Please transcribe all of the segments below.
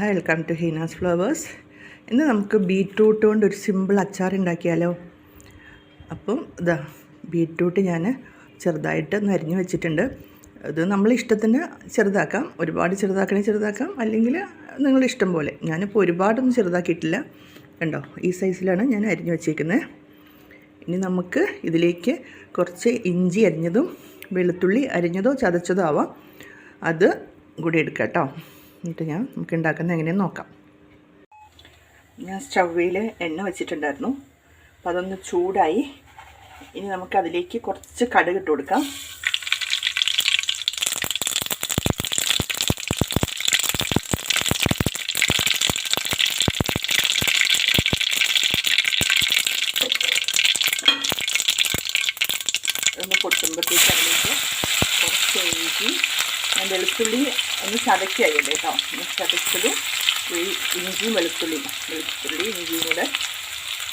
Welcome to Heena's flowers ഇന്ന് നമുക്ക് beetroot കൊണ്ട് ഒരു സിമ്പിൾ അച്ചാർ ഉണ്ടാക്കിയാലോ? അപ്പം ഇതാ ബീട്രൂട്ട് ഞാൻ ചെറുതായിട്ട് നരിഞ്ഞു വെച്ചിട്ടുണ്ട്. ഇത് നമ്മൾ ഇഷ്ടത്തിന് ചെറുതാക്കാം. ഒരുപാട് ചെറുതാക്കണേ ചെറുതാക്കാം. അല്ലെങ്കിൽ നിങ്ങളുടെ ഇഷ്ടം പോലെ. ഞാനിപ്പോൾ ഒരുപാടൊന്നും ചെറുതാക്കിയിട്ടില്ല. കണ്ടോ ഈ സൈസിലാണ് ഞാൻ അരിഞ്ഞു വെച്ചേക്കുന്നത് ഇനി നമുക്ക് ഇതിലേക്ക് കുറച്ച് ഇഞ്ചി അരിഞ്ഞതും വെളുത്തുള്ളി അരിഞ്ഞതോ ചതച്ചതോ ആവാം. അത് കൂടി എടുക്കാം കേട്ടോ. എന്നിട്ട് ഞാൻ നമുക്ക് ഉണ്ടാക്കുന്നത് എങ്ങനെയെന്ന് നോക്കാം. ഞാൻ സ്റ്റൗവിൽ എണ്ണ വെച്ചിട്ടുണ്ടായിരുന്നു. അപ്പോൾ അതൊന്ന് ചൂടായി. ഇനി നമുക്ക് അതിലേക്ക് കുറച്ച് കടുക് ഇട്ട് കൊടുക്കാം. ഒന്ന് പൊട്ടുമ്പോഴത്തേക്ക് അതിലേക്ക് കുറച്ച് ഇഞ്ചി ഞാൻ വെളുത്തുള്ളി ഒന്ന് ചതക്കി ചതക്കായി കേട്ടോ. ഒന്ന് ചതച്ചത് ഈ ഇഞ്ചിയും വെളുത്തുള്ളിയും വെളുത്തുള്ളി ഇഞ്ചിയും കൂടെ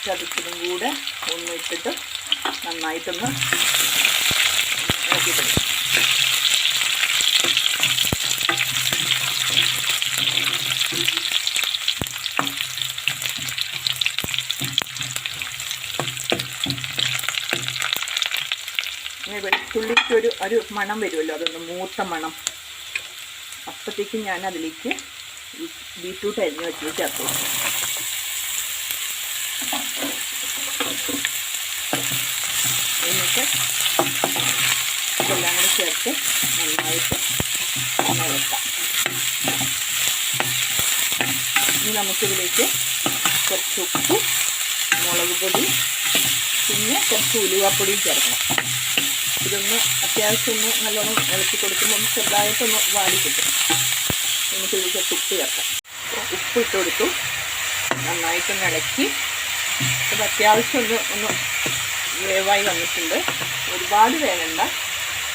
ചതച്ചതും കൂടെ ഒന്ന് ഇട്ടിട്ട് നന്നായിട്ടൊന്ന് ഇളക്കിയിട്ടുണ്ട്. ഇങ്ങനെ ഒരു ഒരു മണം വരുമല്ലോ അതൊന്ന് മൂത്ത മണം. അപ്പോഴത്തേക്കും ഞാൻ അതിലേക്ക് ബീറ്റ്റൂട്ട് അരിഞ്ഞ് വെച്ച് ചേർത്തു എന്നിട്ട് ഇതെല്ലാം കൂടെ ചേർത്ത് നന്നായിട്ട് ഇനി നമുക്കിതിലേക്ക് കുറച്ച് ഉപ്പ് മുളക് പൊടി പിന്നെ കുറച്ച് ഉലുവാപ്പൊടിയും ചേർക്കണം. ഇതൊന്ന് അത്യാവശ്യം ഒന്ന് നല്ലോണം ഇളക്കി കൊടുക്കുമ്പോൾ ചെറുതായിട്ടൊന്ന് വാടി കിട്ടും. നമുക്ക് ഇതിലേക്ക് ഉപ്പ് ചേർക്കാം ഉപ്പ് ഇട്ട് കൊടുത്തു. നന്നായിട്ടൊന്ന് ഇളക്കി. അത് അത്യാവശ്യം ഒന്ന് ഒന്ന് വേവായി വന്നിട്ടുണ്ട്. ഒരുപാട് വേകണ്ട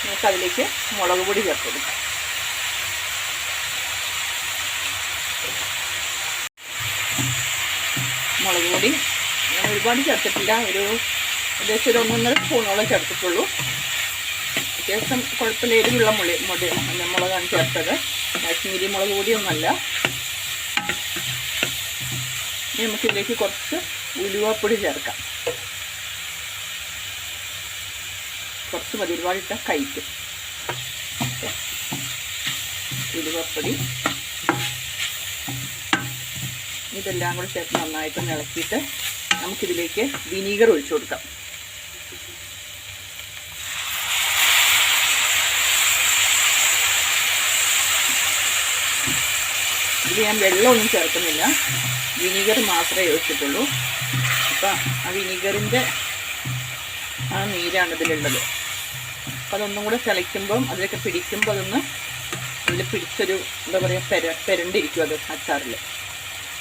നമുക്ക് അതിലേക്ക് മുളക് പൊടി ചേർത്ത് കൊടുക്കാം. മുളക് പൊടി ഞാൻ ഒരുപാട് ചേർത്തിട്ടില്ല. ഒരു ഏകദേശം ഒരു ഒന്നൊന്നര സ്പൂണോളം ചേർത്തിട്ടുള്ളൂ. അത്യാവശ്യം കുഴപ്പമില്ല എരിവുള്ള മുളി മുടി മുളകാണ് ചേർത്തത്. കാശ്മീരി മുളക് കൂടിയൊന്നുമല്ല ഇനി നമുക്കിതിലേക്ക് കുറച്ച് ഉലുവാപ്പൊടി ചേർക്കാം. കുറച്ച് മതി ഒരുപാടിട്ട കഴിക്കും. ഉലുവപ്പൊടി. ഇതെല്ലാം കൂടി ചേർത്ത് നന്നായിട്ട് ഇളക്കിയിട്ട് നമുക്കിതിലേക്ക് വിനീഗർ ഒഴിച്ചു കൊടുക്കാം. ഇതിൽ ഞാൻ വെള്ളമൊന്നും ചേർക്കുന്നില്ല. വിനീഗർ മാത്രമേ ഒഴിച്ചിട്ടുള്ളൂ. അപ്പം ആ വിനീഗറിന്റെ ആ നീരാണ് ഇതിലുള്ളത്. അപ്പം അതൊന്നും കൂടെ തിളയ്ക്കുമ്പം അതിലൊക്കെ പിടിക്കുമ്പോൾ അതൊന്ന് അതിൽ പിടിച്ചൊരു എന്താ പറയുക പെര പെരണ്ടിരിക്കും അത് അച്ചാറിൽ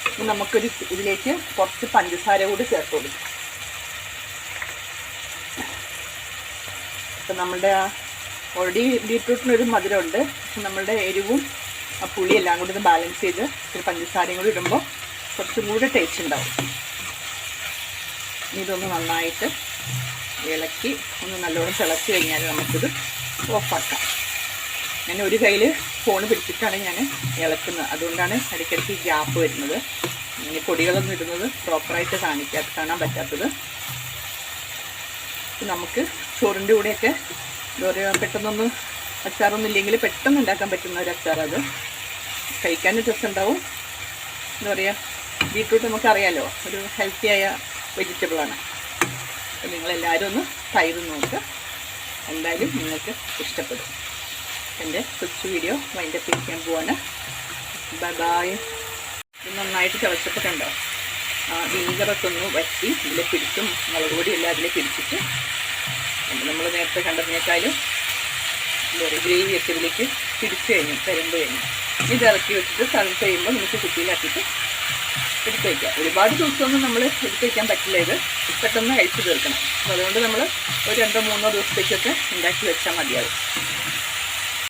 അപ്പം നമുക്കൊരു ഇതിലേക്ക് കുറച്ച് പഞ്ചസാര കൂടി ചേർത്ത് കൊടുക്കും. അപ്പം നമ്മുടെ ആ ഓൾറെഡി ബീട്രൂട്ടിനൊരു മധുരമുണ്ട്. പക്ഷെ നമ്മളുടെ എരിവും ആ പുളി എല്ലാം കൂടി ഒന്ന് ബാലൻസ് ചെയ്ത് ഇത്തിരി പഞ്ചസാരയും കൂടി ഇടുമ്പോൾ കുറച്ചും കൂടി ടേസ്റ്റ് ഉണ്ടാവും. ഇതൊന്ന് നന്നായിട്ട് ഇളക്കി ഒന്ന് നല്ലോണം തിളച്ച് കഴിഞ്ഞാൽ നമുക്കിത് ഓഫാക്കാം ഞാൻ ഒരു കയ്യിൽ ഫോൺ പിടിച്ചിട്ടാണ് ഞാൻ ഇളക്കുന്നത്. അതുകൊണ്ടാണ് ഇടയ്ക്കിടയ്ക്ക് ഗ്യാപ്പ് വരുന്നത്. ഇനി പൊടികളൊന്നും ഇടുന്നത് പ്രോപ്പറായിട്ട് കാണിക്കാ കാണാൻ പറ്റാത്തത്. നമുക്ക് ചോറിന്റെ കൂടെയൊക്കെ എന്താ പറയുക പെട്ടെന്നൊന്ന് അച്ചാറൊന്നും ഇല്ലെങ്കിൽ പെട്ടെന്ന് ഉണ്ടാക്കാൻ പറ്റുന്ന ഒരു അച്ചാറത് കഴിക്കാൻ രസം ഉണ്ടാവും. എന്താ പറയുക ബീട്രൂട്ട് നമുക്കറിയാലോ ഒരു ഹെൽത്തിയായ വെജിറ്റബിളാണ് അപ്പോൾ നിങ്ങളെല്ലാവരും ഒന്ന് ചെയ്ത് നോക്ക്. എന്തായാലും നിങ്ങൾക്ക് ഇഷ്ടപ്പെടും. എന്റെ കൊച്ചു വീഡിയോ വൈൻഡപ്പ് ചെയ്യാൻ പോവാണ്. ബൈ ബായ് ഇത് നന്നായിട്ട് തിളച്ചപ്പോൾ കണ്ടോ വിനീഗറൊക്കെ ഒന്ന് വറ്റി ഇതിൽ പിടിച്ചും മുളക് എല്ലാം അതിൽ പിടിച്ചിട്ട്. നമ്മൾ നേരത്തെ കണ്ടതിനേക്കാളും ഗ്രേവി ഒക്കെ ഇതിലേക്ക് പിടിച്ചു കഴിഞ്ഞു തരുമ്പോൾ കഴിഞ്ഞു. ഇത് ഇറക്കി വെച്ചിട്ട് സൺ ചെയ്യുമ്പോൾ നമുക്ക് കുട്ടിയിലാക്കിയിട്ട് എടുത്ത് വയ്ക്കാം ഒരുപാട് ദിവസമൊന്നും നമ്മൾ എടുത്ത് വയ്ക്കാൻ പറ്റില്ല ഇത്. പെട്ടെന്ന് കഴിച്ചു തീർക്കണം. അതുകൊണ്ട് നമ്മൾ ഒരു രണ്ടോ മൂന്നോ ദിവസത്തേക്കൊക്കെ ഉണ്ടാക്കി വെച്ചാൽ മതിയാവും.